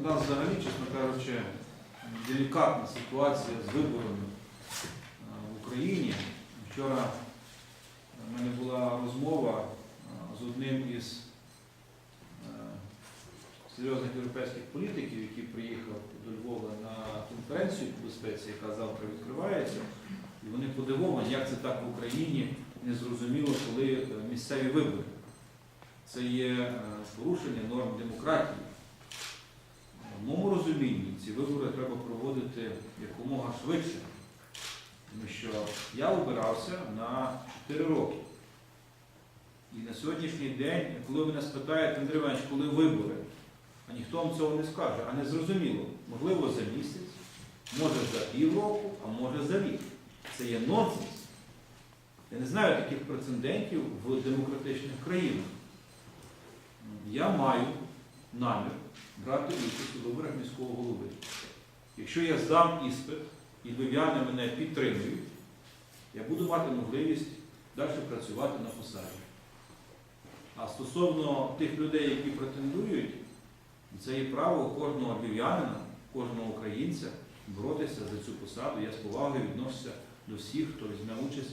У нас взагалі, чесно кажучи, делікатна ситуація з виборами е, в Україні. Вчора в мене була розмова е, з одним із е, серйозних європейських політиків, який приїхав до Львова на конференцію по безпеці, яка завтра відкривається. І вони подивовані, як це так в Україні незрозуміло, коли е, місцеві вибори. Це є порушення норм демократії. Ці вибори треба проводити якомога швидше, тому що я обирався на 4 роки. І на сьогоднішній день, коли ви мене спитаєте, Андрій Іванович, коли вибори, а ніхто вам цього не скаже, а не зрозуміло, можливо, за місяць, може за півроку, а може за рік. Це є нонсенс. Я не знаю таких прецедентів в демократичних країнах. Я маю намір брати участь у виборах міського голови. Якщо я здам іспит і львів'яни мене підтримують, я буду мати можливість далі працювати на посаді. А стосовно тих людей, які претендують, це є право кожного львів'янина, кожного українця боротися за цю посаду. Я з повагою відношуся до всіх, хто візьме участь